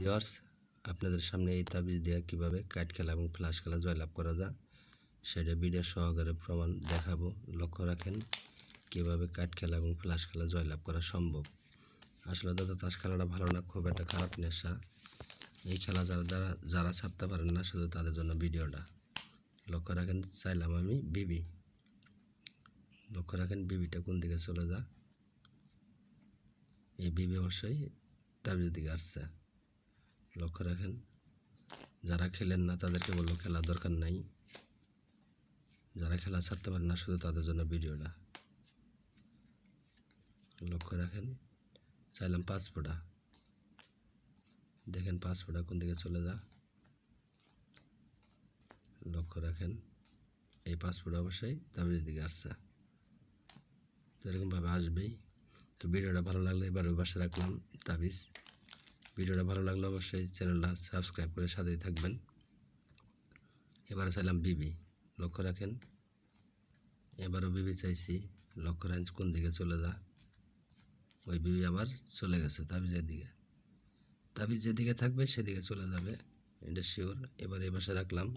Viewers, আপনাদের সামনে এই তাবিজ দিয়ে কীভাবে কাঠ খেলা এবং ফ্লাশ খেলা জয়লাভ করা যায় সেটা ভিডিও সহকারে প্রমাণ দেখাবো। লক্ষ্য রাখেন কীভাবে কাঠ খেলা এবং ফ্লাশ খেলা জয়লাভ করা সম্ভব। আসলে দাদা, তাস খেলাটা ভালো না, খুব একটা খারাপ নেশা। এই খেলা যারা যারা যারা ছাড়তে পারেন না, শুধু তাদের জন্য ভিডিওটা। লক্ষ্য রাখেন, চাইলাম আমি বিবি। লক্ষ্য রাখেন, বিবিটা কোন দিকে চলে যা এই বিবি অবশ্যই তাবিজ দিকে আসছে। লক্ষ্য রাখেন, যারা খেলেন না তাদেরকে বলব খেলার দরকার নাই। যারা খেলা ছাড়তে পারেন না শুধু তাদের জন্য ভিডিওটা। লক্ষ্য রাখেন, চাইলাম ফোঁটা। দেখেন ফোঁটা কোন দিকে চলে যা লক্ষ্য রাখেন, এই ফোঁটা অবশ্যই তাবিজ দিকে আসছে। তো এরকমভাবে আসবেই। তো ভিডিওটা ভালো লাগলে এবার পাশে রাখলাম তাবিজ। ভিডিওটা ভালো লাগলে অবশ্যই চ্যানেলটা সাবস্ক্রাইব করে সাথেই থাকবেন। এবারে চাইলাম বিবি, লক্ষ্য রাখেন। এবারও বিবি চাইছি, লক্ষ্য রাখেন কোন দিকে চলে যা। ওই বিবি আবার চলে গেছে তাবিজের দিকে তাবিজ যেদিকে থাকবে সেদিকে চলে যাবে, এটা শিওর এবার এই বাসা রাখলাম।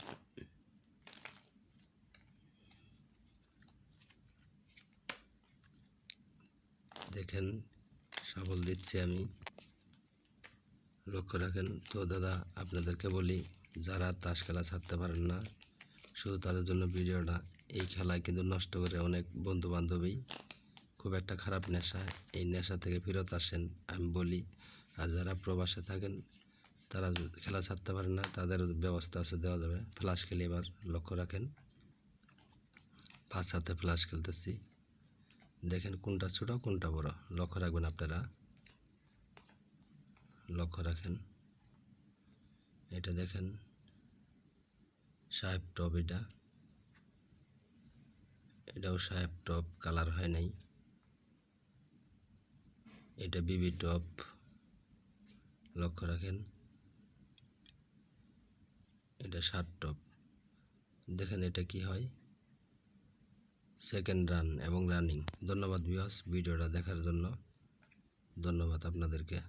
দেখেন সফল দিচ্ছি আমি। লক্ষ্য রাখেন তো দাদা, আপনাদেরকে বলি, যারা তাস খেলা ছাড়তে পারেন না, শুধু তাদের জন্য ভিডিওটা, এই খেলায় কিন্তু নষ্ট করে অনেক বন্ধু বান্ধবী খুব একটা খারাপ নেশা, এই নেশা থেকে ফেরত আসেন, আমি বলি। আর যারা প্রবাসে থাকেন, তারা খেলা ছাড়তে পারেন না, তাদের ব্যবস্থা আছে, দেওয়া যাবে। ফ্লাশ খেলে এবার, লক্ষ্য রাখেন। পাঁচ হাতে ফ্লাশ খেলতেছি। দেখেন কোনটা ছোট, কোনটা বড়, লক্ষ্য রাখবেন আপনারা। লক্ষ্য রাখেন। এটা দেখেন, সাহেব টপ এটা। এটাও সাহেব টপ, কালার হয় নাই। এটা বিবি টপ, লক্ষ্য রাখেন। এটা ষাট টপ। দেখেন এটা কি হয়? সেকেন্ড রান এবং রানিং। ধন্যবাদ বিয়াস ভিডিওটা দেখার জন্য। ধন্যবাদ আপনাদেরকে।